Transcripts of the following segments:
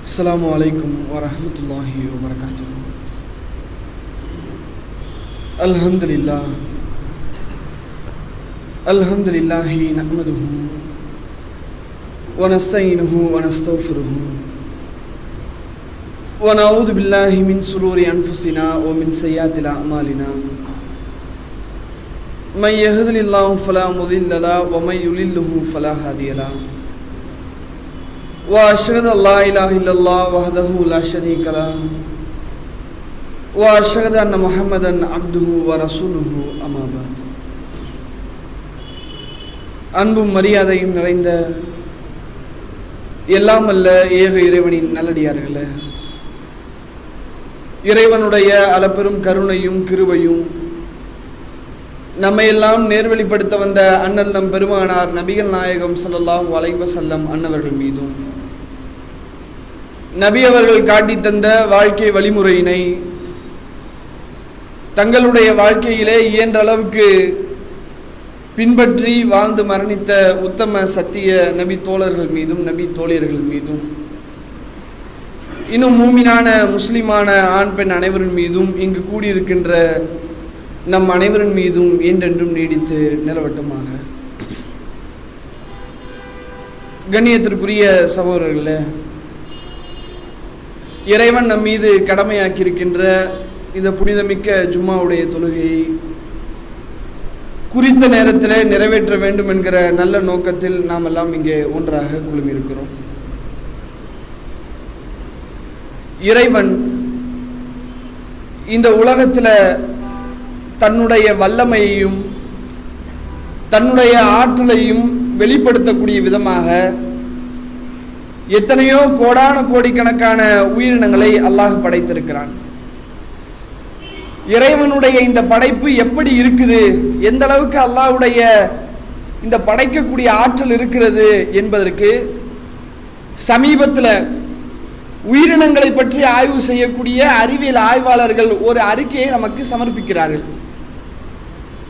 السلام عليكم ورحمة الله وبركاته. الحمد لله. الحمد لله نحمده ونستعينه ونستغفره. ونعوذ بالله من شرور أنفسنا ومن سيئات أعمالنا من يهد الله فلا مضل له ومن يضلله فلا هادي له. وأشهد أن لا إله إلا الله وحده لا شريك له. وأشهد أن محمدا عبده ورسوله. أما بعد. அன்பும் மரியாதையும் நிறைந்த எல்லாம் அல்ல ஏக இறைவனின் நல்லடியார்களே. இறைவனுடைய அளப்பெரும் கருணையும் கிருவையும் நம்மையெல்லாம் நேர்வழிப்படுத்த வந்த அண்ணல் நம் பெருமானார் நபிகள் நாயகம் சல்லாஹூ அலைவசல்லம் அன்னவர்கள் மீதும் நபி அவர்கள் காட்டி தந்த வாழ்க்கை வழிமுறையினை தங்களுடைய வாழ்க்கையிலே இயன்ற அளவுக்கு பின்பற்றி வாழ்ந்து மரணித்த உத்தம சத்திய நபி தோழர்கள் மீதும் நபி தோழியர்கள் மீதும் இன்னும் மூமினான முஸ்லிமான ஆண் பெண் அனைவரின் மீதும் இங்கு கூடியிருக்கின்ற நம் அனைவரின் மீதும் என்றென்றும் நீடித்து நிலவட்டமாக. கண்ணியத்திற்குரிய சகோதரர்களே இறைவன் நம் மீது கடமையாக்கியிருக்கின்ற இந்த புனிதமிக்க ஜும்மாவுடைய தொழுகையை குறித்த நேரத்தில் நிறைவேற்ற வேண்டும் என்கிற நல்ல நோக்கத்தில் நாம் எல்லாம் இங்கே ஒன்றாக குழுமியிருக்கிறோம். இறைவன் இந்த உலகத்தில் தன்னுடைய வல்லமையையும் தன்னுடைய ஆற்றலையும் வெளிப்படுத்தக்கூடிய விதமாக எத்தனையோ கோடான கோடிக்கணக்கான உயிரினங்களை அல்லாஹ் படைத்திருக்கிறான். இறைவனுடைய இந்த படைப்பு எப்படி இருக்குது? எந்த அளவுக்கு அல்லாஹ்வுடைய இந்த படைக்கக்கூடிய ஆற்றல் இருக்கிறது என்பதற்கு சமீபத்தில் உயிரினங்களை பற்றி ஆய்வு செய்யக்கூடிய அறிவியல் ஆய்வாளர்கள் ஒரு அறிக்கையை நமக்கு சமர்ப்பிக்கிறார்கள்.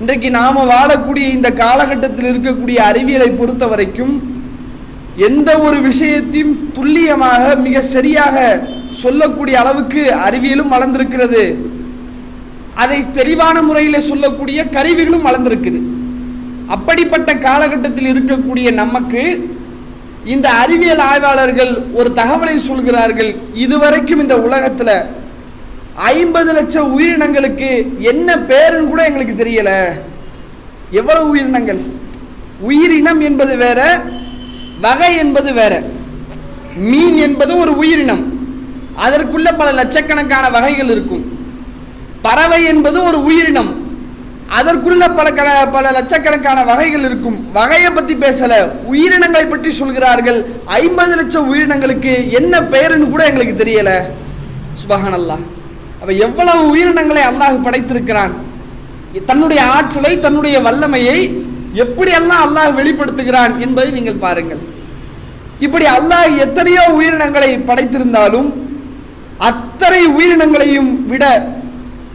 இன்றைக்கு நாம வாழக்கூடிய இந்த காலகட்டத்தில் இருக்கக்கூடிய அறிவியலை பொறுத்த வரைக்கும் எந்த ஒரு விஷயத்தையும் துல்லியமாக மிக சரியாக சொல்லக்கூடிய அளவுக்கு அறிவியலும் வளர்ந்திருக்கிறது. அதை தெளிவான முறையில் சொல்லக்கூடிய கருவிகளும் வளர்ந்திருக்குது. அப்படிப்பட்ட காலகட்டத்தில் இருக்கக்கூடிய நமக்கு இந்த அறிவியல் ஆய்வாளர்கள் ஒரு தகவலை சொல்கிறார்கள். இதுவரைக்கும் இந்த உலகத்தில் ஐம்பது லட்சம் உயிரினங்களுக்கு என்ன பேருன்னு கூட எங்களுக்கு தெரியல. எவ்வளவு உயிரினங்கள்? உயிரினம் என்பது வேற வகை என்பது வேற. மீன் என்பது ஒரு உயிரினம். அதற்குள்ள பல லட்சக்கணக்கான வகைகள் இருக்கும். பறவை என்பது ஒரு உயிரினம். அதற்குள்ள பல கண பல லட்சக்கணக்கான வகைகள் இருக்கும். வகையை பற்றி பேசல. உயிரினங்களை பற்றி சொல்கிறார்கள். ஐம்பது லட்சம் உயிரினங்களுக்கு என்ன பெயருன்னு கூட எங்களுக்கு தெரியல. சுபஹான் அல்லாஹ் அப்ப எவ்வளவு உயிரினங்களை அல்லாஹ் படைத்திருக்கிறான்? தன்னுடைய ஆற்றலை தன்னுடைய வல்லமையை எப்படியெல்லாம் அல்லாஹ் வெளிப்படுத்துகிறான் என்பதை நீங்கள் பாருங்கள். இப்படி அல்லாஹ் எத்தனையோ உயிரினங்களை படைத்திருந்தாலும் அத்தனை உயிரினங்களையும் விட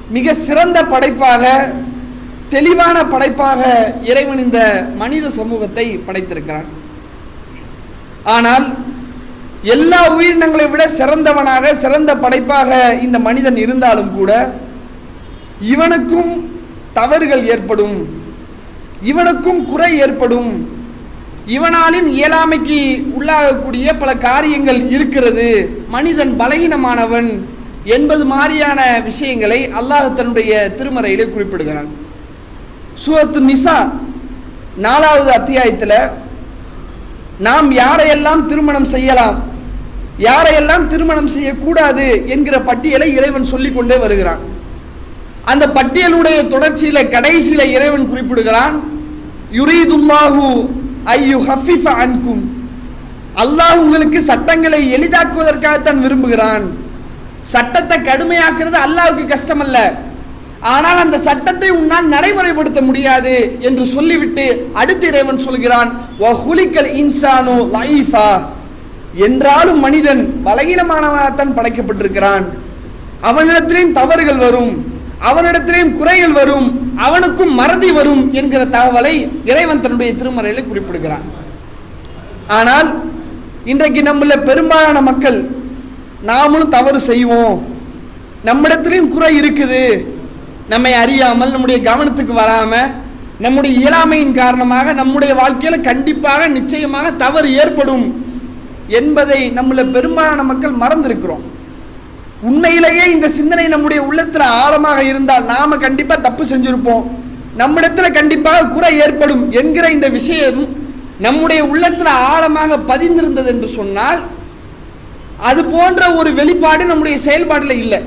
மிக சிறந்த படைப்பாக தெளிவான படைப்பாக இறைவன் இந்த மனித சமூகத்தை படைத்திருக்கிறான். ஆனால் எல்லா உயிரினங்களை விட சிறந்தவனாக சிறந்த படைப்பாக இந்த மனிதன் இருந்தாலும் கூட இவனுக்கும் தவறுகள் ஏற்படும் இவனுக்கும் குறை ஏற்படும் இவனாலின் இயலாமைக்கு உள்ளாகக்கூடிய பல காரியங்கள் இருக்கிறது. மனிதன் பலகீனமானவன் என்பது மாதிரியான விஷயங்களை அல்லாஹ் தன்னுடைய திருமறையிலே குறிப்பிடுகிறான். சூரத்து நிசா நாலாவது அத்தியாயத்தில் நாம் யாரையெல்லாம் திருமணம் செய்யலாம் யாரையெல்லாம் திருமணம் செய்யக்கூடாது என்கிற பட்டியலை இறைவன் சொல்லிக் கொண்டே வருகிறான். அந்த பட்டியலுடைய தொடர்ச்சியில கடைசியில இறைவன் குறிப்பிடுகிறான் யுரீதுல்லாஹு ஐயு ஹஃபிஃப அன்கும். அல்லாஹ் உங்களுக்கு சட்டங்களை எளிதாக்குவதற்காகத்தான் விரும்புகிறான். சட்டத்தை கடுமையாக்குறது அல்லாஹுக்கு கஷ்டம் அல்ல ஆனால் அந்த சட்டத்தை உன்னால் நடைமுறைப்படுத்த முடியாது என்று சொல்லிவிட்டு அடுத்து இறைவன் சொல்கிறான் இன்சானோ லைஃபா என்றாலும் மனிதன் பலகீனமானவனாகத்தான் படைக்கப்பட்டிருக்கிறான். அவனிடத்திலேயும் தவறுகள் வரும். அவனிடத்திலேயும் குறைகள் வரும் அவனுக்கும் மறதி வரும் என்கிற தகவலை இறைவன் தன்னுடைய திருமறையில் குறிப்பிடுகிறான். ஆனால் இன்றைக்கு நம்மள பெரும்பாலான மக்கள் நாமளும் தவறு செய்வோம். நம்மிடத்திலையும் குறை இருக்குது. நம்மை அறியாமல் நம்முடைய கவனத்துக்கு வராம நம்முடைய இயலாமையின் காரணமாக நம்முடைய வாழ்க்கையில கண்டிப்பாக நிச்சயமாக தவறு ஏற்படும் என்பதை நம்மள பெரும்பாலான மக்கள் மறந்திருக்கிறோம். உண்மையிலேயே இந்த சிந்தனை நம்முடைய உள்ளத்தில் ஆழமாக இருந்தால் நாம கண்டிப்பாக தப்பு செஞ்சுருப்போம். நம்மிடத்தில் கண்டிப்பாக குறை ஏற்படும் என்கிற இந்த விஷயம் நம்முடைய உள்ளத்தில் ஆழமாக பதிந்திருந்தது என்று சொன்னால் அது போன்ற ஒரு வெளிப்பாடு நம்முடைய செயல்பாட்டில் இல்லை.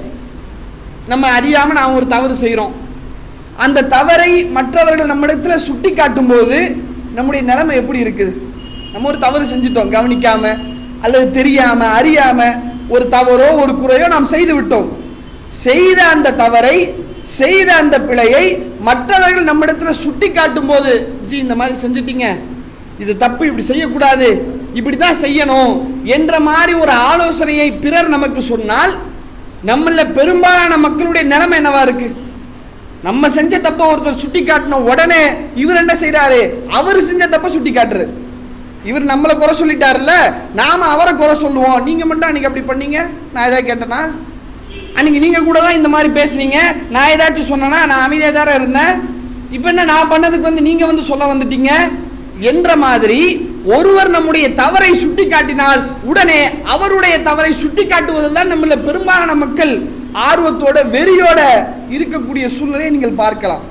நம்ம அறியாமல் நாம் ஒரு தவறு செய்கிறோம் அந்த தவறை மற்றவர்கள் நம்மிடத்தில் சுட்டி காட்டும் போது நம்முடைய நிலைமை எப்படி இருக்குது? நம்ம ஒரு தவறு செஞ்சுட்டோம் கவனிக்காம அல்லது தெரியாம அறியாமல் ஒரு தவறோ ஒரு குறையோ நாம் செய்து விட்டோம் செய்த அந்த தவறை செய்த அந்த பிழையை மற்றவர்கள் நம்மிடத்துல சுட்டி காட்டும் போது ஜி இந்த மாதிரி செஞ்சிட்டீங்க. இது தப்பு இப்படி செய்யக்கூடாது. இப்படி தான் செய்யணும். என்ற மாதிரி ஒரு ஆலோசனையை பிறர் நமக்கு சொன்னால் நம்மள பெரும்பாலான மக்களுடைய நிலைமை என்னவா இருக்கு? நம்ம செஞ்ச தப்ப ஒருத்தர் சுட்டி காட்டணும் உடனே இவர் என்ன செய்யறாரு அவர் செஞ்ச தப்ப சுட்டி காட்டுறது இவர் நம்மளை குறை சொல்லிட்டாருல்ல நாம அவரை குறை சொல்லுவோம். நீங்கள் மட்டும் அன்றைக்கி அப்படி பண்ணீங்க? நான் ஏதாவது கேட்டேனா? அன்றைக்கி நீங்கள் கூட தான் இந்த மாதிரி பேசுனீங்க. நான் ஏதாச்சும் சொன்னேனா நான் அமைதியாக தான் இருந்தேன். இப்போ என்ன நான் பண்ணதுக்கு வந்து நீங்கள் வந்து சொல்ல வந்துட்டீங்க? என்ற மாதிரி ஒருவர் நம்முடைய தவறை சுட்டி காட்டினால் உடனே அவருடைய தவறை சுட்டி காட்டுவதில் தான் நம்மள பெரும்பாலான மக்கள் ஆர்வத்தோட வெறியோட இருக்கக்கூடிய சூழ்நிலையை நீங்கள் பார்க்கலாம்.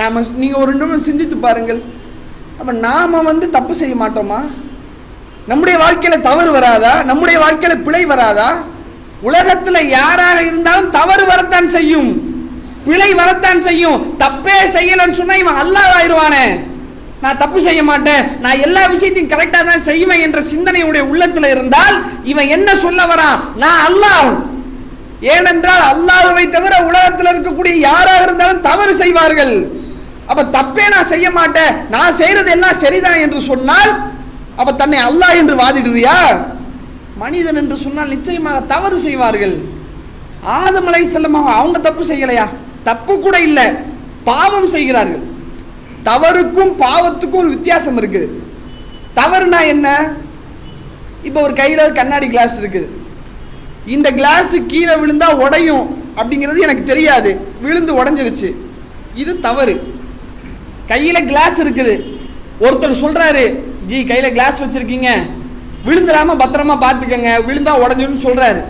நாம நீங்க ஒரு நிமிடம் சிந்தித்து பாருங்கள். அப்போ நாம் வந்து தப்பு செய்ய மாட்டோமா? நம்முடைய வாழ்க்கையில் தவறு வராதா? நம்முடைய வாழ்க்கையில் பிழை வராதா? உலகத்தில் யாராக இருந்தாலும் தவறு வரத்தான் செய்யும். பிழை வரத்தான் செய்யும். தப்பே செய்யலன்னு சொன்னால் இவன் அல்லாதாயிருவானே நான் தப்பு செய்ய மாட்டேன். நான் எல்லா விஷயத்தையும் கரெக்டாக தான் செய்வேன் என்ற சிந்தனையுடைய உள்ளத்தில் இருந்தால் இவன் என்ன சொல்ல வரான்? நான் அல்லாஹ். ஏனென்றால் அல்லாஹ்வை தவிர உலகத்தில் இருக்கக்கூடிய யாராக இருந்தாலும் தவறு செய்வார்கள். அப்ப தப்பே நான் செய்ய மாட்டேன். நான் செய்யறது எல்லாம் சரிதான் என்று சொன்னால் அப்ப தன்னை அல்லாஹ் என்று வாதிடுவியா? மனிதன் என்று சொன்னால் நிச்சயமாக தவறு செய்வார்கள். ஆதம் அலை செல்லமாக அவங்க தப்பு செய்யலையா? தப்பு கூட இல்லை. பாவம் செய்கிறார்கள். தவறுக்கும் பாவத்துக்கும் ஒரு வித்தியாசம் இருக்குது தவறுனா என்ன? இப்போ ஒரு கையில் கண்ணாடி கிளாஸ் இருக்குது இந்த கிளாஸ் கீழே விழுந்தா உடையும் அப்படிங்கிறது எனக்கு தெரியாது. விழுந்து உடஞ்சிருச்சு. இது தவறு. கையில் கிளாஸ் இருக்குது. ஒருத்தர் சொல்கிறாரு ஜி கையில் கிளாஸ் வச்சுருக்கீங்க. விழுந்துடாமல் பத்திரமா பார்த்துக்கங்க. விழுந்தா உடஞ்சிடும் சொல்கிறாரு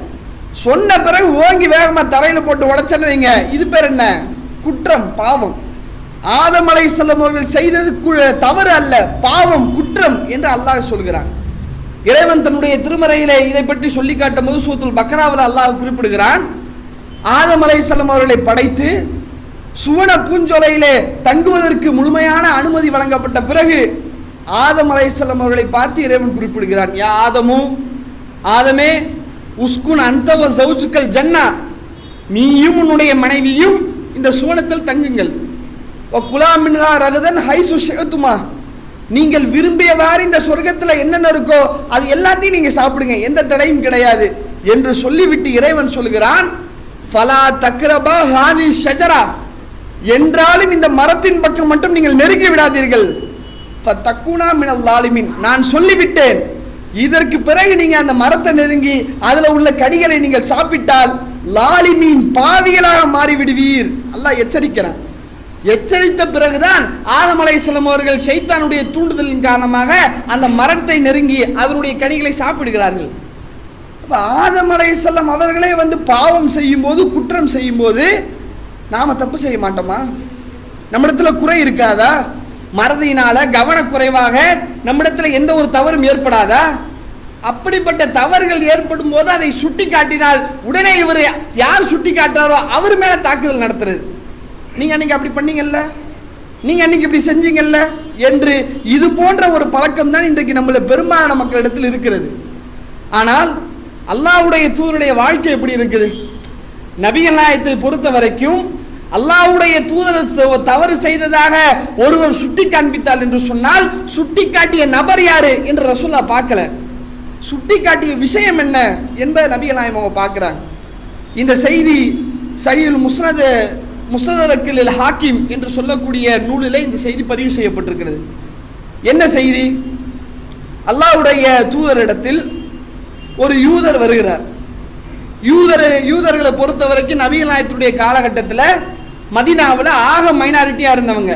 சொன்ன பிறகு ஓங்கி வேகமாக தரையில் போட்டு உடைச்சேன்னு வைங்க. இது பேர் என்ன? குற்றம் பாவம். ஆதமலை செல்லும் அவர்கள் செய்தது தவறு அல்ல. பாவம் குற்றம் என்று அல்லாஹ் சொல்கிறான். இறைவன் தன்னுடைய திருமறையிலே இதை பற்றி சொல்லி காட்டும் போது சூத்துல் பக்ராவில் அல்லாஹ் குறிப்பிடுகிறான். ஆதமலை செல்லும் அவர்களை படைத்து சுவன பூஞ்சொலையிலே தங்குவதற்கு முழுமையான அனுமதி வழங்கப்பட்ட பிறகு ஆதம் அலைசல்லம் அவர்களை பார்த்து இறைவன் குறிப்பிடுகிறான் யா ஆதமு ஆதமே உஸ்குன் அந்தவ சௌஜுக்கல் ஜன்னா நீயும் உன்னுடைய மனைவியும் இந்த சுவனத்தில் தங்குங்கள். ஓ குலா ரகதன் ஹைசு ஷிஅத்துமா நீங்கள் விரும்பியவாறு இந்த சொர்க்கத்தில் என்னென்ன இருக்கோ அது எல்லாத்தையும் நீங்கள் சாப்பிடுங்க எந்த தடையும் கிடையாது என்று சொல்லிவிட்டு இறைவன் சொல்கிறான் ஃபலா தக்ரபா ஹாதி ஷஜரா என்றாலும் இந்த மரத்தின் பக்கம் மட்டும் நீங்கள் நெருங்கி விடாதீர்கள். தக்குனா மினல் லாலிமின் நான் சொல்லிவிட்டேன். இதற்கு பிறகு நீங்க அந்த மரத்தை நெருங்கி அதுல உள்ள கனிகளை நீங்கள் சாப்பிட்டால் லாலிமீன் பாவிகளாக மாறிவிடுவீர். அல்லாஹ் எச்சரிக்கிறான். எச்சரித்த பிறகுதான் ஆதம் அலைஹிஸ்ஸலாம் அவர்கள் ஷைத்தானுடைய தூண்டுதலின் காரணமாக அந்த மரத்தை நெருங்கி அதனுடைய கனிகளை சாப்பிடுகிறார்கள். ஆதமலை ஆதம் அவர்களே வந்து பாவம் செய்யும்போது குற்றம் செய்யும்போது நாம் தப்பு செய்ய மாட்டோமா? நம்மிடத்துல குறை இருக்காதா? மறதியினால கவனக்குறைவாக நம்மிடத்துல எந்த ஒரு தவறும் ஏற்படாதா? அப்படிப்பட்ட தவறுகள் ஏற்படும் போது அதை சுட்டி காட்டினால் உடனே இவர் யார் சுட்டி காட்டுறாரோ அவர் மேலே தாக்குதல் நடத்துறது. நீங்கள் அன்னைக்கு அப்படி பண்ணீங்கல்ல? நீங்க அன்னைக்கு இப்படி செஞ்சீங்கல்ல? என்று இது போன்ற ஒரு பழக்கம் தான் இன்றைக்கு நம்மள பெரும்பாலான மக்களிடத்தில் இருக்கிறது. ஆனால் அல்லாவுடைய தூருடைய வாழ்க்கை எப்படி இருக்குது? நபிகள் பொறுத்த வரைக்கும் அல்லாஹ்வுடைய தூதர் தவறு செய்ததாக ஒருவர் சுட்டி காண்பித்தால் என்று சொன்னால் சுட்டி காட்டிய நபர் யாரு என்று ரசூல்லா பார்க்கல. சுட்டி காட்டிய விஷயம் என்ன என்பதை நபிகள் நாயகம் அவங்க பார்க்குறாங்க. இந்த செய்தி சஹீல் முஸ்னது முஸ்னதரக்கில் ஹாக்கிம் என்று சொல்லக்கூடிய நூலிலே இந்த செய்தி பதிவு செய்யப்பட்டிருக்கிறது. என்ன செய்தி? அல்லாவுடைய தூதரிடத்தில் ஒரு யூதர் வருகிறார். யூதர் யூதர்களை பொறுத்த வரைக்கும் நபிகள் நாயகத்துடைய காலகட்டத்தில் மதீனாவில் ஆக மைனாரிட்டியாக இருந்தவங்க.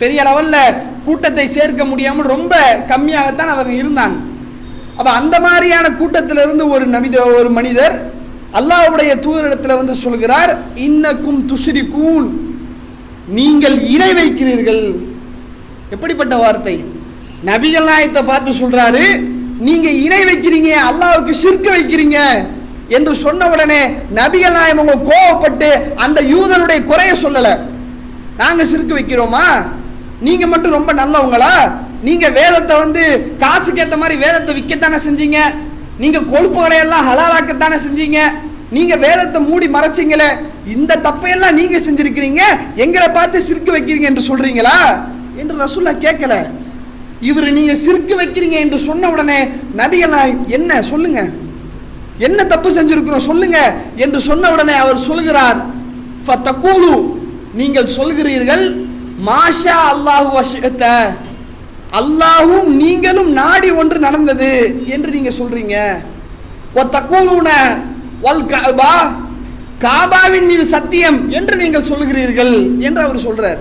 பெரிய லெவலில் கூட்டத்தை சேர்க்க முடியாமல் ரொம்ப கம்மியாகத்தான் அவங்க இருந்தாங்க. அப்போ அந்த மாதிரியான கூட்டத்திலிருந்து ஒரு நபித ஒரு மனிதர் அல்லாஹ்வுடைய தூதரிடத்தில் வந்து சொல்கிறார் இன்னக்கும் துஷ்ரிகூன். நீங்கள் இணை வைக்கிறீர்கள். எப்படிப்பட்ட வார்த்தை? நபிகள் நாயத்தை பார்த்து சொல்றாரு நீங்க இணை வைக்கிறீங்க அல்லாவுக்கு சிற்க வைக்கிறீங்க. என்று சொன்ன உடனே நபிகள் நாயம் அவங்க கோவப்பட்டு அந்த யூதனுடைய குறைய சொல்லல. நாங்க சிரிக்க வைக்கிறோமா? நீங்க மட்டும் ரொம்ப நல்லவங்களா? நீங்க வேதத்தை வந்து காசுக்கு ஏத்த மாதிரி வேதத்தை விற்கத்தானே செஞ்சீங்க? நீங்க கொழுப்புகளை எல்லாம் ஹலாலாக்கத்தானே செஞ்சீங்க? நீங்க வேதத்தை மூடி மறைச்சிங்களே. இந்த தப்பையெல்லாம் நீங்க செஞ்சிருக்கிறீங்க. எங்களை பார்த்து சிரிக்க வைக்கிறீங்க என்று சொல்றீங்களா? என்று ரசூல்லா கேட்கல. இவர் நீங்க சிரிக்க வைக்கிறீங்க என்று சொன்ன உடனே நபிகள் என்ன சொல்லுங்க? என்ன தப்பு செஞ்சிருக்கணும் சொல்லுங்க என்று சொன்ன உடனே அவர் சொல்கிறார் ஃபத்தகூலு நீங்கள் சொல்கிறீர்கள் மாஷா அல்லாஹு வஷத்த அல்லாஹும் நீங்களும் நாடி ஒன்று நடந்தது என்று நீங்க சொல்றீங்க. ஒத்தகூலுன வல் காபா காபாவின் மீது சத்தியம் என்று நீங்கள் சொல்கிறீர்கள் என்று அவர் சொல்றார்.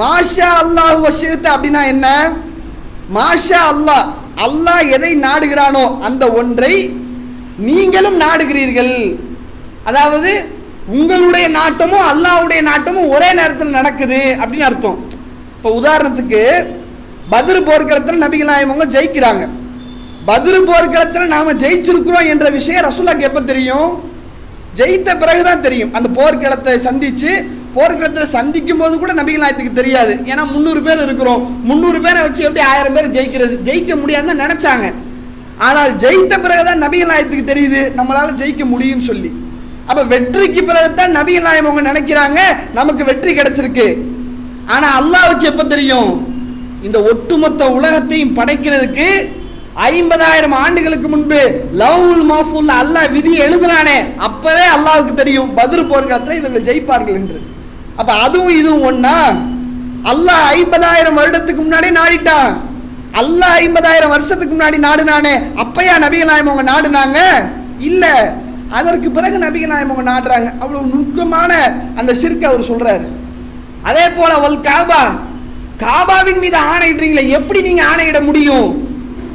மாஷா அல்லாஹு வஷத்த அப்படின்னா என்ன? மாஷா அல்லாஹ் அல்லாஹ் எதை நாடுகிறானோ அந்த ஒன்றை நீங்களும் நாடுகிறீர்கள். அதாவது உங்களுடைய நாட்டமும் அல்லாவுடைய நாட்டமும் ஒரே நேரத்தில் நடக்குது அப்படின்னு அர்த்தம். இப்போ உதாரணத்துக்கு பதிரு போர்க்களத்தில் நபிகள் அவங்க ஜெயிக்கிறாங்க. பதிரு போர்க்களத்தில் நாம ஜெயிச்சிருக்கிறோம் என்ற விஷயம் ரசூலாக்கு எப்போ தெரியும்? ஜெயித்த பிறகுதான் தெரியும். அந்த போர்க்களத்தை சந்திச்சு போர்க்களத்தில் சந்திக்கும் போது கூட நபிகள் நாயத்துக்கு தெரியாது. ஏன்னா முந்நூறு பேர் இருக்கிறோம். முந்நூறு பேரை வச்சு எப்படி ஆயிரம் பேர் ஜெயிக்கிறது? ஜெயிக்க முடியாதுன்னு நினைச்சாங்க. ஆனால் ஜெயித்த பிறகுதான் நபிகள் நாயத்துக்கு தெரியுது நம்மளால ஜெயிக்க முடியும்னு சொல்லி. அப்ப வெற்றிக்கு பிறகுதான் நபிகள் நாயம் அவங்க நினைக்கிறாங்க நமக்கு வெற்றி கிடைச்சிருக்கு. ஆனா அல்லாவுக்கு எப்ப தெரியும்? இந்த ஒட்டுமொத்த உலகத்தையும் படைக்கிறதுக்கு ஐம்பதாயிரம் ஆண்டுகளுக்கு முன்பு லவ்வுல் மாஃபுல் அல்லாஹ் விதி எழுதுனானே அப்பவே அல்லாவுக்கு தெரியும் பதில் போர்க்காலத்தில் இவர்கள் ஜெயிப்பார்கள் என்று. அப்ப அதுவும் இதுவும் ஒன்னா அல்லாஹ் ஐம்பதாயிரம் வருடத்துக்கு முன்னாடி நாடிட்டான். அல்லா ஐம்பதாயிரம் வருஷத்துக்கு முன்னாடி நாடுனானே அப்பயா நபிகள் அவங்க நாடுனாங்க? இல்லை. அதற்கு பிறகு நபிகள் அவங்க நாடுறாங்க. அவ்வளோ நுட்பமான அந்த சிறுக்கு அவர் சொல்கிறாரு அதே போல் வல் காபா. காபாவின் மீது ஆணையிடுறீங்களே எப்படி நீங்கள் ஆணையிட முடியும்?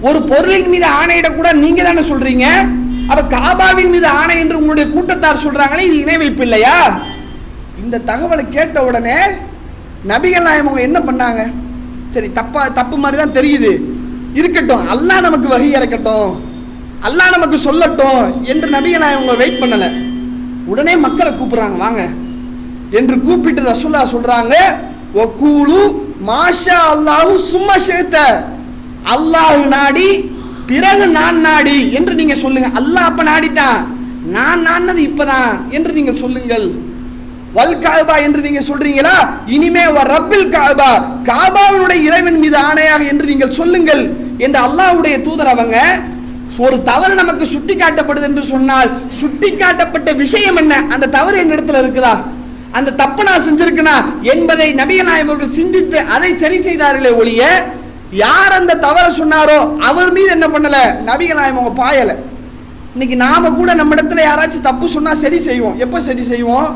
ஒரு பொருளின் மீது ஆணையிட கூட நீங்க தானே சொல்றீங்க? அப்ப காபாவின் மீது ஆணை என்று உங்களுடைய கூட்டத்தார் சொல்றாங்களே இது இணை வைப்பு இல்லையா? இந்த தகவலை கேட்ட உடனே நபிகள் நாயம் அவங்க என்ன பண்ணாங்க? சரி தப்பா தப்பு மாதிரி தான் தெரியுது. இருக்கட்டும் அல்லாஹ் நமக்கு வகை இறக்கட்டும். அல்லாஹ் நமக்கு சொல்லட்டும் என்று நபியை நான் இவங்க வெயிட் பண்ணலை. உடனே மக்களை கூப்பிடுறாங்க வாங்க. என்று கூப்பிட்டு ரசுல்லா சொல்றாங்க ஒக்கூலு மாஷா அல்லாஹு சும்மா சேர்த்த. அல்லாஹ் நாடி பிறகு நான் நாடி. என்று நீங்க சொல்லுங்க. அல்லாஹ் அப்ப நாடிட்டான். நான் நாடினது இப்பதான் என்று நீங்கள் சொல்லுங்கள். வல் காபா என்று நீங்க சொல்றீங்களா? இனிமே ரப்பில் காபா காபாவினுடைய இறைவன் மீது ஆணையாக என்று நீங்கள் சொல்லுங்கள் என்று அல்லாஹ்வுடைய தூதர் அவங்க ஒரு தவறு நமக்கு சுட்டி காட்டப்படுது என்று சொன்னால் சுட்டி காட்டப்பட்ட விஷயம் என்ன? அந்த தவறு என் இடத்துல இருக்குதா? அந்த தப்பு நான் செஞ்சிருக்கனா என்பதை நபிகள் அவர்கள் சிந்தித்து அதை சரி செய்தார்களே ஒழிய யார் அந்த தவறை சொன்னாரோ அவர் மீது என்ன பண்ணல? நபிகள் அவங்க பாயல. இன்னைக்கு நாம கூட நம்ம இடத்துல யாராச்சும் தப்பு சொன்னா சரி செய்வோம். எப்போ சரி செய்வோம்?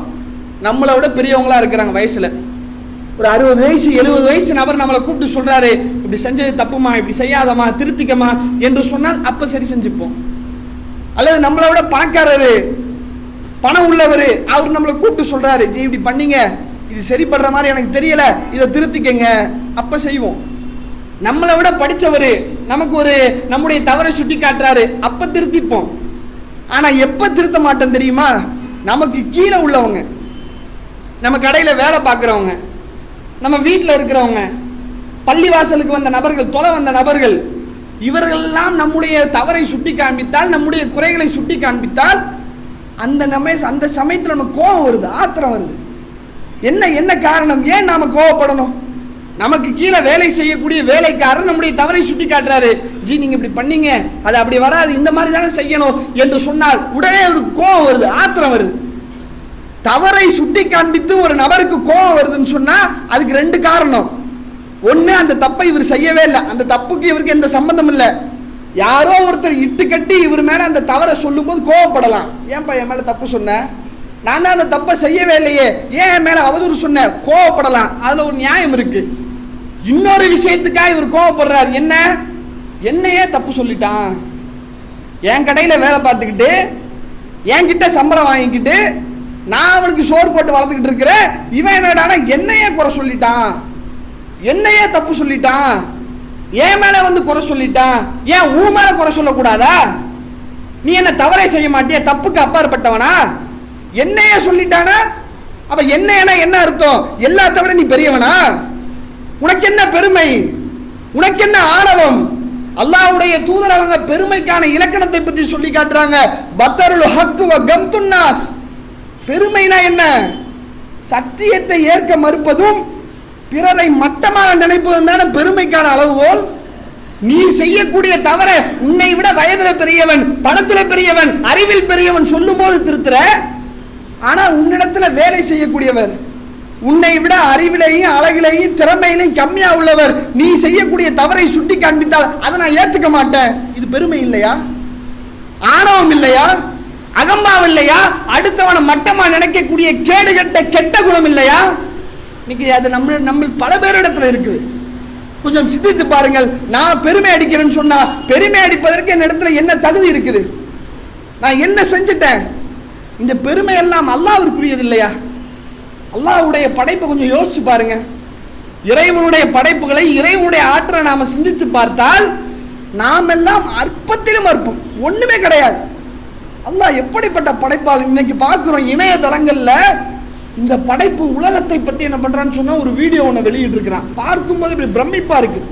நம்மளை விட பெரியவங்களா இருக்கிறாங்க வயசுல. ஒரு அறுபது வயசு எழுபது வயசு நபர் நம்மளை கூப்பிட்டு சொல்றாரு இப்படி செஞ்சது தப்புமா? இப்படி செய்யாதமா திருத்திக்கமா என்று சொன்னால் அப்ப சரி செஞ்சுப்போம். அல்லது நம்மளை விட பணக்காரரு பணம் உள்ளவர் அவர் நம்மளை கூப்பிட்டு சொல்றாரு ஜி இப்படி பண்ணீங்க. இது சரிப்படுற மாதிரி எனக்கு தெரியல. இதை திருத்திக்கங்க. அப்ப செய்வோம். நம்மளை விட படித்தவர் நமக்கு ஒரு நம்முடைய தவறை சுட்டி காட்டுறாரு அப்ப திருத்திப்போம். ஆனா எப்ப திருத்த மாட்டோம் தெரியுமா? நமக்கு கீழே உள்ளவங்க. நம்ம கடையில் வேலை பார்க்குறவங்க நம்ம வீட்டில் இருக்கிறவங்க பள்ளிவாசலுக்கு வந்த நபர்கள் தொலை வந்த நபர்கள் இவர்களெல்லாம் நம்முடைய தவறை சுட்டி காண்பித்தால் நம்முடைய குறைகளை சுட்டி காண்பித்தால் அந்த நம்ம அந்த சமயத்தில் நமக்கு கோபம் வருது ஆத்திரம் வருது. என்ன என்ன காரணம்? ஏன் நாம் கோவப்படணும் நமக்கு கீழே வேலை செய்யக்கூடிய வேலைக்காரர் நம்முடைய தவறை சுட்டி காட்டுறாரு ஜி நீங்க இப்படி பண்ணீங்க அது அப்படி வராது இந்த மாதிரி தானே செய்யணும் என்று சொன்னால் உடனே ஒரு கோபம் வருது ஆத்திரம் வருது. தவறை சுட்டி காண்பித்து ஒரு நபருக்கு கோபம் வருதுன்னு சொன்னா அதுக்கு ரெண்டு காரணம். ஒன்று அந்த தப்பை இவர் செய்யவே இல்லை. அந்த தப்புக்கு இவருக்கு எந்த சம்பந்தம் இல்லை. யாரோ ஒருத்தர் இட்டு கட்டி இவர் மேலே அந்த தவறை சொல்லும்போது கோவப்படலாம் ஏன்பா என் மேலே தப்பு சொன்ன? நான் தான் அந்த தப்பை செய்யவே இல்லையே. ஏன் என் மேலே அவதூறு சொன்ன? கோவப்படலாம் அதில் ஒரு நியாயம் இருக்கு. இன்னொரு விஷயத்துக்காக இவர் கோவப்படுறாரு என்ன? என்னையே தப்பு சொல்லிட்டான். என் கடையில் வேலை பார்த்துக்கிட்டு என்கிட்ட சம்பளம் வாங்கிக்கிட்டு நான் அவனுக்கு சோறு போட்டு வளர்த்துக்கிட்டு இருக்கிறேன். இவன் என்னடானா என்னையே குறை சொல்லிட்டான். என்னையே தப்பு சொல்லிட்டான். என் மேலே வந்து குறை சொல்லிட்டான். ஏன் உன் மேலே குறை சொல்லக்கூடாதா? நீ என்ன தவறே செய்ய மாட்டிய? தப்புக்கு அப்பாற்பட்டவனா? என்னையே சொல்லிட்டானா? அப்ப என்ன என்ன அர்த்தம்? எல்லாத்த விட நீ பெரியவனா? உனக்கு என்ன பெருமை? உனக்கு என்ன ஆணவம்? அல்லாஹ்வுடைய தூதர் அவங்க பெருமைக்கான இலக்கணத்தை பற்றி சொல்லி காட்டுறாங்க. பத்தருள் ஹக்கு வ கம்துன்னாஸ் பெருமைனா என்ன? சத்தியத்தை ஏற்க மறுப்பதும் பிறரை மட்டமாக நினைப்பதும் தானே பெருமைக்கான அளவுகோல். நீ செய்யக்கூடிய தவற உன்னை விட வயதில் பெரியவன் பணத்தில் பெரியவன் அறிவில் பெரியவன் சொல்லும் போது திருத்துற. ஆனா உன்னிடத்துல வேலை செய்யக்கூடியவர் உன்னை விட அறிவிலையும் அழகிலையும் திறமையிலையும் கம்மியா உள்ளவர் நீ செய்யக்கூடிய தவறை சுட்டி காண்பித்தால் அதை நான் ஏத்துக்க மாட்டேன். இது பெருமை இல்லையா? ஆணவம் இல்லையா? அகம்பாவம் இல்லையா அடுத்தவனை மட்டமா நினைக்கக்கூடிய கேடு கெட்ட குணம் இல்லையா இன்னைக்கு அது நம்ம நம்ம பல பேரிடத்துல இருக்குது கொஞ்சம் சிந்தித்து பாருங்கள். நான் பெருமை அடிக்கிறேன்னு சொன்னா பெருமை அடிப்பதற்கு என் இடத்துல என்ன தகுதி இருக்குது? நான் என்ன செஞ்சிட்டேன்? இந்த பெருமை எல்லாம் அல்லாவிற்குரியது இல்லையா அல்லாஹ்வுடைய படைப்பை கொஞ்சம் யோசிச்சு பாருங்க. இறைவனுடைய படைப்புகளை இறைவனுடைய ஆற்றலை நாம சிந்திச்சு பார்த்தால் நாம் எல்லாம் அற்பத்திலும் அற்பம். ஒண்ணுமே கிடையாது. அல்லாஹ் எப்படிப்பட்ட படைப்பால் இன்னைக்கு பார்க்குறோம் இணையதளங்களில் இந்த படைப்பு உலகத்தை பற்றி என்ன பண்ணுறான்னு சொன்னால் ஒரு வீடியோ ஒன்று வெளியிட்டிருக்கிறான். பார்க்கும்போது இப்படி பிரமிப்பாக இருக்குது.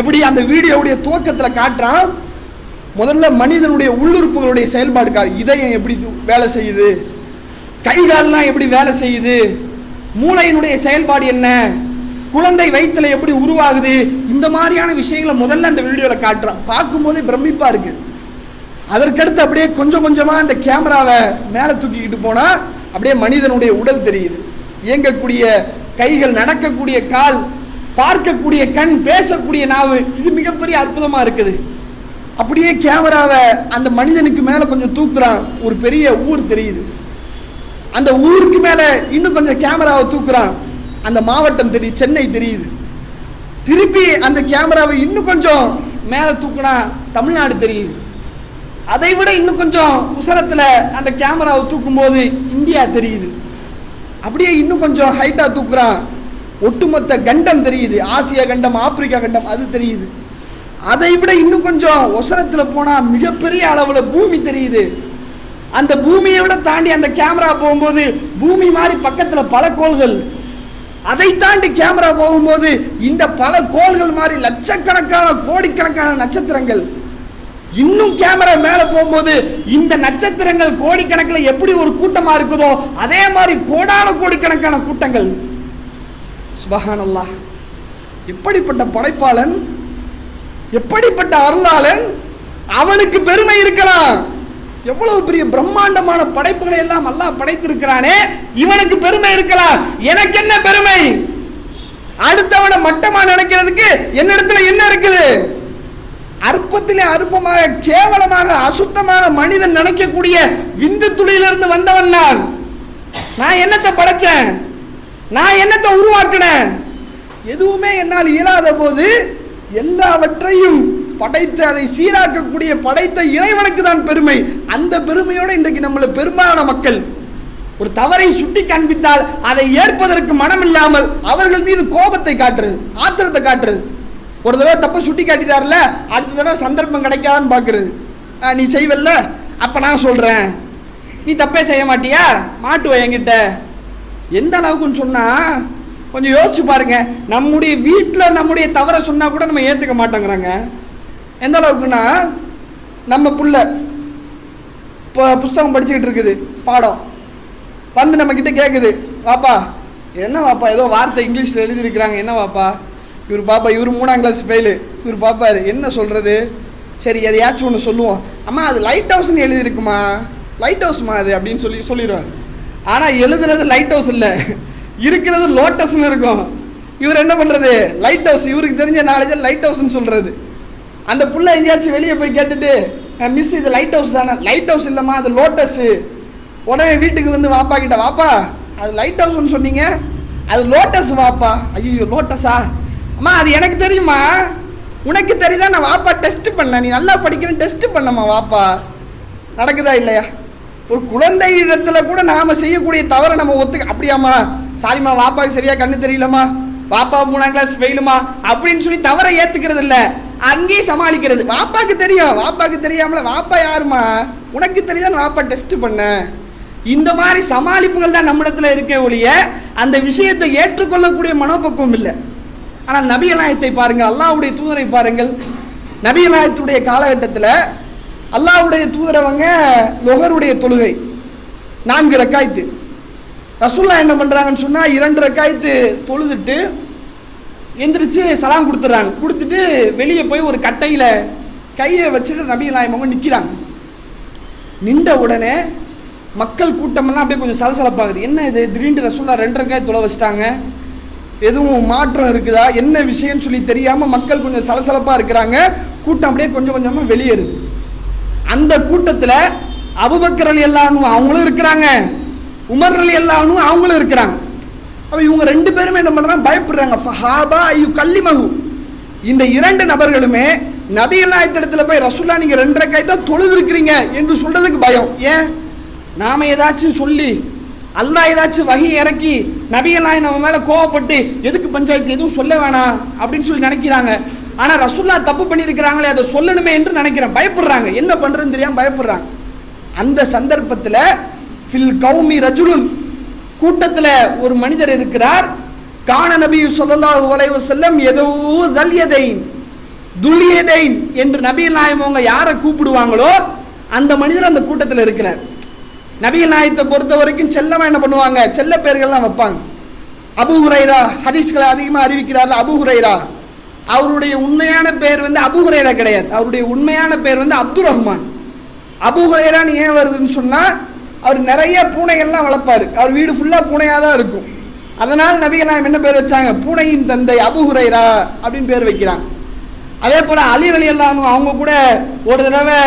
எப்படி அந்த வீடியோவுடைய துவக்கத்தில் காட்டுறான்? முதல்ல மனிதனுடைய உள்ளுறுப்புகளுடைய செயல்பாடு கா இதயம் எப்படி வேலை செய்யுது? கைகாலெலாம் எப்படி வேலை செய்யுது? மூளையினுடைய செயல்பாடு என்ன? குழந்தை வயிற்றில் எப்படி உருவாகுது? இந்த மாதிரியான விஷயங்களை முதல்ல அந்த வீடியோவில் காட்டுறான். பார்க்கும்போதே பிரமிப்பாக இருக்குது. அதற்கடுத்து அப்படியே கொஞ்சம் கொஞ்சமாக அந்த கேமராவை மேலே தூக்கிக்கிட்டு போனால் அப்படியே மனிதனுடைய உடல் தெரியுது. இயங்கக்கூடிய கைகள் நடக்கக்கூடிய கால் பார்க்கக்கூடிய கண் பேசக்கூடிய நாவு இது மிகப்பெரிய அற்புதமாக இருக்குது. அப்படியே கேமராவை அந்த மனிதனுக்கு மேலே கொஞ்சம் தூக்குறான். ஒரு பெரிய ஊர் தெரியுது. அந்த ஊருக்கு மேலே இன்னும் கொஞ்சம் கேமராவை தூக்குறான். அந்த மாவட்டம் தெரியுது சென்னை தெரியுது. திருப்பி அந்த கேமராவை இன்னும் கொஞ்சம் மேலே தூக்குனா தமிழ்நாடு தெரியுது. அதை விட இன்னும் கொஞ்சம் உசரத்தில் அந்த கேமராவை தூக்கும்போது இந்தியா தெரியுது. அப்படியே இன்னும் கொஞ்சம் ஹைட்டாக தூக்குறான் ஒட்டுமொத்த கண்டம் தெரியுது. ஆசியா கண்டம் ஆப்பிரிக்கா கண்டம் அது தெரியுது. அதை விட இன்னும் கொஞ்சம் ஒசரத்தில் போனால் மிகப்பெரிய அளவில் பூமி தெரியுது. அந்த பூமியை விட தாண்டி அந்த கேமரா போகும்போது பூமி மாதிரி பக்கத்தில் பல கோள்கள். அதை தாண்டி கேமரா போகும்போது இந்த பல கோள்கள் மாதிரி லட்சக்கணக்கான கோடிக்கணக்கான நட்சத்திரங்கள். இன்னும் கேமரா மேல போகும்போது இந்த நட்சத்திரங்கள் கோடிக்கணக்கில் எப்படி ஒரு கூட்டமா இருக்குதோ அதே மாதிரி கோடான கோடிக்கணக்கான கூட்டங்கள். சுபஹானல்லாஹ். எப்படிப்பட்ட படைப்பாளன் எப்படிப்பட்ட அருளாளன் அவனுக்கு பெருமை இருக்கலாம். எவ்வளவு பெரிய பிரம்மாண்டமான படைப்புகளை எல்லாம் அல்லாஹ் படைத்திருக்கிறானே இவனுக்கு பெருமை இருக்கலாம். எனக்கு என்ன பெருமை? அடுத்தவனை மட்டமா நினைக்கிறதுக்கு என்னிடத்துல என்ன இருக்குது? அற்பத்திலே அற்பமாக கேவலமாக அசுத்தமாக மனிதன் நினைக்கக்கூடிய விந்து துளியிலிருந்து வந்தவன் நான். நான் என்னத்தை படைச்சேன்? நான் என்னத்தை உருவாக்கினேன்? எதுவுமே என்னால் இயலாத போது எல்லாவற்றையும் படைத்து அதை சீராக்கக்கூடிய படைத்த இறைவனுக்கு தான் பெருமை. அந்த பெருமையோடு இன்றைக்கு நம்மள பெரும்பாலான மக்கள் ஒரு தவறை சுட்டி காண்பித்தால் அதை ஏற்பதற்கு மனம் இல்லாமல் அவர்கள் மீது கோபத்தை காட்டுறது ஆத்திரத்தை காட்டுறது. ஒரு தடவை தப்பை சுட்டி காட்டிட்டார்ல அடுத்த தடவை சந்தர்ப்பம் கிடைக்காதான்னு பார்க்குறது. ஆ, நீ செய்வல்ல? அப்போ நான் சொல்கிறேன் நீ தப்பே செய்ய மாட்டியா? மாட்டுவ என்கிட்ட. எந்த அளவுக்குன்னு சொன்னால் கொஞ்சம் யோசிச்சு பாருங்க. நம்முடைய வீட்டில் நம்முடைய தவறை சொன்னால் கூட நம்ம ஏற்றுக்க மாட்டேங்கிறாங்க. எந்த அளவுக்குன்னா நம்ம புள்ள இப்போ புஸ்தகம் படிச்சுக்கிட்டு இருக்குது பாடம். வந்து நம்மக்கிட்ட கேட்குது வாப்பா என்ன வாப்பா? ஏதோ வார்த்தை இங்கிலீஷில் எழுதியிருக்கிறாங்க என்ன வாப்பா? இவர் பாப்பா இவர் மூணாம் கிளாஸ் ஃபெயிலு இவர் பாப்பாரு என்ன சொல்கிறது சரி எதையாச்சும் ஒன்று சொல்லுவோம். அம்மா அது லைட் ஹவுஸ்னு எழுதியிருக்குமா? லைட் ஹவுஸ்மா அது அப்படின்னு சொல்லி சொல்லிடுவாங்க. ஆனால் எழுதுனது லைட் ஹவுஸ் இல்லை. இருக்கிறது லோட்டஸ்னு இருக்கும். இவர் என்ன பண்ணுறது லைட் ஹவுஸ் இவருக்கு தெரிஞ்ச நாலேஜ் லைட் ஹவுஸ்னு சொல்கிறது அந்த புள்ள எங்கேயாச்சும் வெளியே போய் கேட்டுட்டு மிஸ் இது லைட் ஹவுஸ் தானே. லைட் ஹவுஸ் இல்லைம்மா அது லோட்டஸ்ஸு உடனே வீட்டுக்கு வந்து வாப்பா கிட்ட வாப்பா அது லைட் ஹவுஸ்னு சொன்னீங்க. அது லோட்டஸ் வாப்பா. ஐயோ லோட்டஸா அம்மா அது எனக்கு தெரியுமா? உனக்கு தெரியுதா? நான் வாப்பா டெஸ்ட் பண்ணேன். நீ நல்லா படிக்கிறேன் டெஸ்ட் பண்ணம்மா வாப்பா. நடக்குதா இல்லையா? ஒரு குழந்தை இடத்துல கூட நாம செய்யக்கூடிய தவறை நம்ம ஒத்துக்க அப்படியாம்மா. சாரிம்மா வாப்பாக்கு சரியா கண்ணு தெரியலம்மா. வாப்பா மூணாம் கிளாஸ் ஃபெயிலுமா அப்படின்னு சொல்லி தவறை ஏத்துக்கிறது இல்ல. அங்கேயே சமாளிக்கிறது. வாப்பாக்கு தெரியும். வாப்பாக்கு தெரியாமல வாப்பா யாருமா உனக்கு தெரியுதா? வாப்பா டெஸ்ட் பண்ண இந்த மாதிரி சமாளிப்புகள் தான் நம்மிடத்துல இருக்க ஒழிய அந்த விஷயத்தை ஏற்றுக்கொள்ளக்கூடிய மனோபக்குவம் இல்லை. ஆனால் நபியநாயத்தை பாருங்கள் அல்லாவுடைய தூதரை பாருங்கள். நபியநாயத்துடைய காலகட்டத்தில் அல்லாவுடைய தூதரவங்க லொகருடைய தொழுகை நான்கு ரக்காய்த்து. ரசுல்லா என்ன பண்ணுறாங்கன்னு சொன்னால் இரண்டு ரக்காய்த்து தொழுதுட்டு எந்திரிச்சு சலாம் கொடுத்துட்றாங்க கொடுத்துட்டு வெளியே போய் ஒரு கட்டையில் கையை வச்சுட்டு நபியநாயகம் நிற்கிறாங்க நின்ற உடனே மக்கள் கூட்டமெல்லாம் அப்படியே கொஞ்சம் சலசலப்பாகுது. என்ன இது? திடீர்னு ரசூல்லா ரெண்டு ரக்காய் தொலை வச்சிட்டாங்க. எதுவும் மாற்றம் இருக்குதா? என்ன விஷயம்னு சொல்லி தெரியாமல் மக்கள் கொஞ்சம் சலசலப்பாக இருக்கிறாங்க. கூட்டம் அப்படியே கொஞ்சம் கொஞ்சமாக வெளியேறுது. அந்த கூட்டத்தில் அபுபக்கர் அலி அவங்களும் இருக்கிறாங்க. உமர் அலி அவங்களும் இருக்கிறாங்க. அப்போ இவங்க ரெண்டு பேருமே என்ன பண்ணுறாங்க பயப்படுறாங்க. ஃபஹாபா ஐயு கல்லிமகு இந்த இரண்டு நபர்களுமே நபி இடத்துல போய் ரசுல்லா நீங்கள் ரெண்டரை கை தான் தொழுது இருக்கிறீங்க என்று சொல்றதுக்கு பயம். ஏன்? நாம ஏதாச்சும் சொல்லி அல்லா ஏதாச்சும் வகை இறக்கி நபிகள்லாம் நம்ம மேலே கோவப்பட்டு எதுக்கு பஞ்சாயத்து எதுவும் சொல்ல வேணாம் அப்படின்னு சொல்லி நினைக்கிறாங்க. ஆனால் ரசுல்லா தப்பு பண்ணியிருக்கிறாங்களே அதை சொல்லணுமே என்று நினைக்கிறேன். பயப்படுறாங்க. என்ன பண்ணுறதுன்னு தெரியாமல் பயப்படுறாங்க. அந்த சந்தர்ப்பத்தில் ஃபில் கௌமி ரஜுலுன் கூட்டத்தில் ஒரு மனிதர் இருக்கிறார். காண நபி சொல்லல்லா அலைஹி செல்லம் எதோ தல்யதைன் துல்லியதைன் என்று நபி நாயம் அவங்க யாரை கூப்பிடுவாங்களோ அந்த மனிதர் அந்த கூட்டத்தில் இருக்கிறார். நபிகள் நாயத்தை பொறுத்த வரைக்கும் செல்லவன் என்ன பண்ணுவாங்க? செல்ல பெயர்கள்லாம் வைப்பாங்க. அபு ஹுரைரா ஹதீஸ்களை அதிகமாக அறிவிக்கிறார்கள். அபு ஹுரைரா. அவருடைய உண்மையான பேர் வந்து அபு ஹுரைரா கிடையாது. அவருடைய உண்மையான பேர் வந்து அப்துல் ரஹ்மான். அபு ஹுரைரான்னு ஏன் வருதுன்னு சொன்னால் அவர் நிறைய பூனைகள்லாம் வளர்ப்பார். அவர் வீடு ஃபுல்லாக பூனையாக தான் இருக்கும். அதனால் நபிகள் நாயம் என்ன பேர் வச்சாங்க? பூனையின் தந்தை அபு ஹுரைரா அப்படின்னு பேர் வைக்கிறாங்க. அதே போல் அலி அலி அல்லாம அவங்க கூட ஒரு தடவை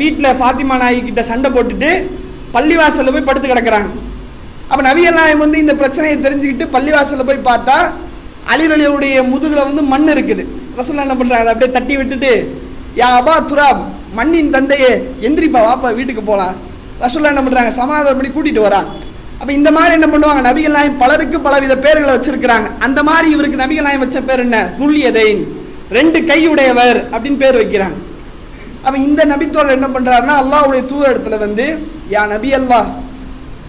வீட்டில் ஃபாத்திமா நாய்கிட்ட சண்டை போட்டுட்டு பள்ளிவாசலில் போய் படுத்து கிடக்குறாங்க. அப்போ நபிகள் நாயம் வந்து இந்த பிரச்சனையை தெரிஞ்சுக்கிட்டு பள்ளிவாசலில் போய் பார்த்தா அலி முதுகில் வந்து மண் இருக்குது. ரசோல்லா என்ன பண்ணுறாங்க அதை அப்படியே தட்டி விட்டுட்டு யா அபா துராப் மண்ணின் தந்தையே எந்திரிப்பா வாப்பா வீட்டுக்கு போகலாம் ரசோல்லா என்ன பண்ணுறாங்க சமாதானம் பண்ணி கூட்டிகிட்டு வரான் அப்போ இந்த மாதிரி என்ன பண்ணுவாங்க? நபிகள் நாயம் பலருக்கு பலவித பேர்களை வச்சிருக்கிறாங்க. அந்த மாதிரி இவருக்கு நபிகள் நாயம் வச்ச பேர் என்ன? துல்லியதைன். ரெண்டு கையுடையவர் அப்படின்னு பேர் வைக்கிறாங்க. அப்போ இந்த நபித்தோழர் என்ன பண்ணுறாருன்னா அல்லாவுடைய தூர இடத்துல வந்து யா நபி அல்லாஹ்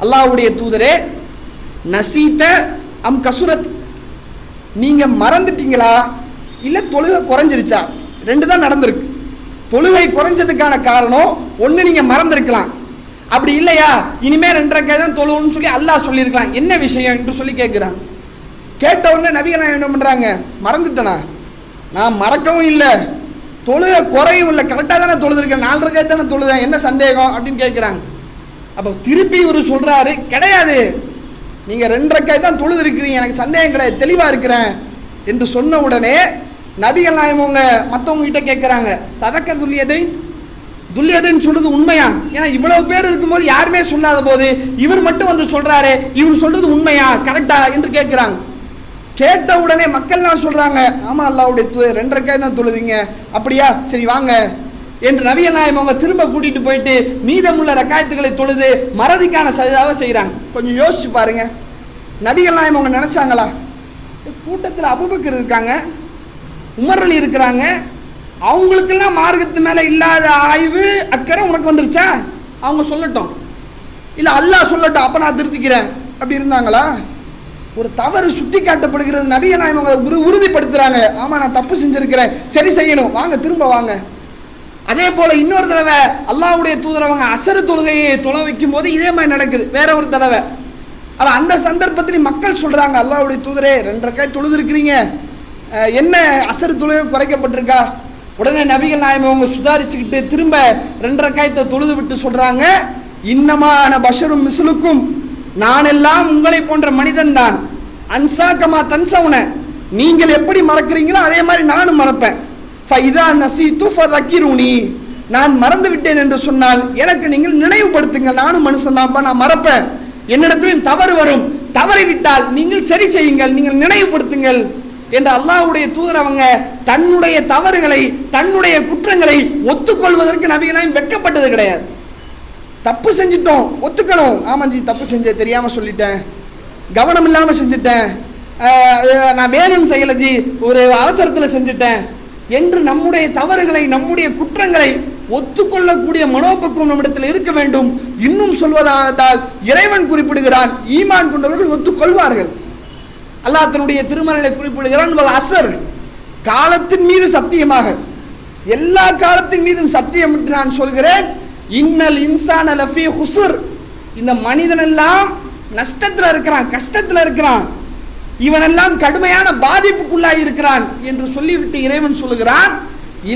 அல்லாஹ்வுடைய தூதரே நசீத்த அம் கசுரத் நீங்கள் மறந்துட்டீங்களா? இல்லை தொழுகை குறைஞ்சிருச்சா? ரெண்டு தான் நடந்திருக்கு. தொழுகை குறைஞ்சதுக்கான காரணம் ஒன்று நீங்கள் மறந்துருக்கலாம். அப்படி இல்லையா? இனிமே ரெண்டரை கை தான் தொழுவுன்னு சொல்லி அல்லாஹ் சொல்லியிருக்கலாம். என்ன விஷயம் என்று சொல்லி கேட்குறாங்க கேட்ட உடனே நபிகள் என்ன பண்ணுறாங்க மறந்துட்டேனா? நான் மறக்கவும் இல்லை. தொழுகை குறையும் இல்லை. கரெக்டாக தானே தொழுதுருக்கேன். நாலரை கை தானே தொழுதேன். என்ன சந்தேகம்? அப்படின்னு கேட்குறாங்க. அப்போ திருப்பி இவர் சொல்கிறாரு கிடையாது. நீங்கள் ரெண்டரை கை தான் தொழுது இருக்கிறீங்க. எனக்கு சந்தேகம் கிடையாது. தெளிவாக இருக்கிறேன். என்று சொன்ன உடனே நபிகள் நாயமவங்க மற்றவங்க கிட்ட கேட்குறாங்க சதக்க துல்லியதை துல்லியதைன்னு சொல்றது உண்மையா? ஏன்னா இவ்வளவு பேர் இருக்கும்போது யாருமே சொல்லாத போது இவர் மட்டும் வந்து சொல்றாரு இவர் சொல்றது உண்மையா? கரெக்டா? என்று கேட்குறாங்க கேட்ட உடனே மக்கள்லாம் சொல்றாங்க ஆமா அல்லாவுடைய து ரெண்டரை கை தான் தொழுதிங்க. அப்படியா? சரி வாங்க. என்று நபிகள் நாயம் அவங்க திரும்ப கூட்டிட்டு போயிட்டு மீதமுள்ள ரக்காயத்துக்களை தொழுது மறதிக்கான சஜாவை செய்கிறாங்க கொஞ்சம் யோசிச்சு பாருங்க. நபிகள் நாயம் அவங்க நினைச்சாங்களா? கூட்டத்தில் அபுபக்கர் இருக்காங்க உமரலி இருக்கிறாங்க. அவங்களுக்கெல்லாம் மார்க்கத்து மேலே இல்லாத ஆய்வு அக்கறை உனக்கு வந்துருச்சா? அவங்க சொல்லட்டும். இல்லை அல்லாஹ் சொல்லட்டும். அப்போ நான் திருத்திக்கிறேன். அப்படி இருந்தாங்களா? ஒரு தவறு சுட்டி காட்டப்படுகிறது நபிகள் நாயம் அவங்க உறுதிப்படுத்துகிறாங்க ஆமாம் நான் தப்பு செஞ்சுருக்கிறேன். சரி செய்யணும். வாங்க திரும்ப வாங்க. அதே போல் இன்னொரு தடவை அல்லாவுடைய தூதரவங்க அசரு தொழுகையை தொலை வைக்கும் போது இதே மாதிரி நடக்குது. வேற ஒரு தடவை. ஆனால் அந்த சந்தர்ப்பத்தில் மக்கள் சொல்கிறாங்க அல்லாவுடைய தூதரே ரெண்டரை காய் தொழுதுருக்கிறீங்க. என்ன அசரு தொழுகை குறைக்கப்பட்டிருக்கா? உடனே நபிகள் நாயம் அவங்க சுதாரிச்சுக்கிட்டு திரும்ப ரெண்டரை காயத்தை தொழுது விட்டு சொல்கிறாங்க இன்னமான பஷரும் மிசுலுக்கும். நானெல்லாம் உங்களை போன்ற மனிதன் தான். அன்சாக்கமா தன்சவுன. நீங்கள் எப்படி மறக்கிறீங்களோ அதே மாதிரி நானும் மறப்பேன். ஃபைதா நசீத்து ஃபதக்கிருனி நான் மறந்து விட்டேன் என்று சொன்னால் எனக்கு நீங்கள் நினைவுபடுத்துங்கள். நானும் மனுஷன்தான்ப்பா நான் மறப்பேன். என்னிடத்திலும் தவறு வரும். தவறி விட்டால் நீங்கள் சரி செய்யுங்கள். நீங்கள் நினைவுபடுத்துங்கள் என்று அல்லாஹ்வுடைய தூதர் அவங்க தன்னுடைய தவறுகளை தன்னுடைய குற்றங்களை ஒத்துக்கொள்வதற்கு நபிகளாயும் வெட்கப்பட்டது கிடையாது. தப்பு செஞ்சிட்டோம். ஒத்துக்கணும். ஆமாஞ்சி தப்பு செஞ்ச தெரியாமல் சொல்லிட்டேன். கவனம் இல்லாமல் செஞ்சுட்டேன். அது நான் வேணும்னு செய்யலஜி ஒரு அவசரத்தில் செஞ்சுட்டேன். என்று நம்முடைய தவறுகளை நம்முடைய குற்றங்களை ஒத்துக்கொள்ளக்கூடிய மனோபக்குவம் நம்மிடத்தில் இருக்க வேண்டும். இன்னும் சொல்வதால் இறைவன் குறிப்பிடுகிறான் ஈமான் கொண்டவர்கள் ஒத்துக்கொள்வார்கள். அல்லாஹ் தன்னுடைய திருமணங்களை குறிப்பிடுகிறான் வல் அசர் காலத்தின் மீது சத்தியமாக. எல்லா காலத்தின் மீதும் சத்தியம் என்று நான் சொல்கிறேன். இன்னல் இன்சான் லஃபி ஹுசுர் இந்த மனிதனெல்லாம் நஷ்டத்தில் இருக்கிறான் கஷ்டத்தில் இருக்கிறான். இவனெல்லாம் கடுமையான பாதிப்புக்குள்ளாய் இருக்கிறான் என்று சொல்லிவிட்டு இறைவன் சொல்லுகிறான்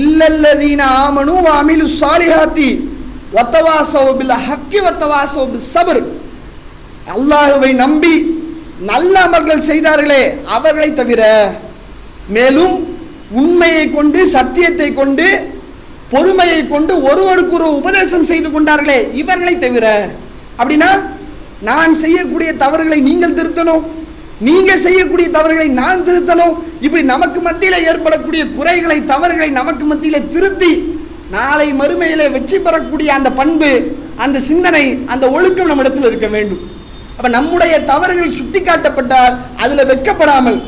இல்லல்லதீன ஆமனு அமிலு சாலிஹாத்தி வத்தவாசோபில் ஹக்கி வத்தவாசோபில் சபர். அல்லாஹுவை நம்பி நல்ல அமல்கள் செய்தார்களே அவர்களை தவிர மேலும் உண்மையை கொண்டு சத்தியத்தை கொண்டு பொறுமையை கொண்டு ஒருவருக்கு ஒரு உபதேசம் செய்து கொண்டார்களே இவர்களை தவிர. அப்படின்னா நான் செய்யக்கூடிய தவறுகளை நீங்கள் திருத்தணும். நீங்க செய்யக்கூடிய தவறுகளை நான் திருத்தணும். இப்படி நமக்கு மத்தியில் ஏற்படக்கூடிய குறைகளை தவறுகளை நமக்கு மத்தியில் திருத்தி நாளை மறுமையிலே வெற்றி பெறக்கூடிய அந்த பண்பு அந்த சிந்தனை அந்த ஒழுக்கம் நம்மிடத்தில் இருக்க வேண்டும். அப்ப நம்முடைய தவறுகள் சுட்டி காட்டப்பட்டால் அதுல வெட்கப்படாமல்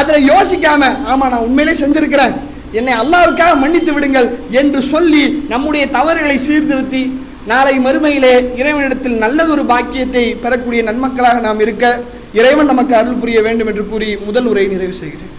அதுல யோசிக்காம ஆமா நான் உண்மையிலே செஞ்சிருக்கிறேன். என்னை அல்லாவுக்காக மன்னித்து விடுங்கள் என்று சொல்லி நம்முடைய தவறுகளை சீர்திருத்தி நாளை மறுமையிலே இறைவனிடத்தில் நல்லதொரு பாக்கியத்தை பெறக்கூடிய நன்மக்களாக நாம் இருக்க இறைவன் நமக்கு அருள் புரிய வேண்டும் என்று கூறி முதல் உரையை நிறைவு செய்கிறேன்.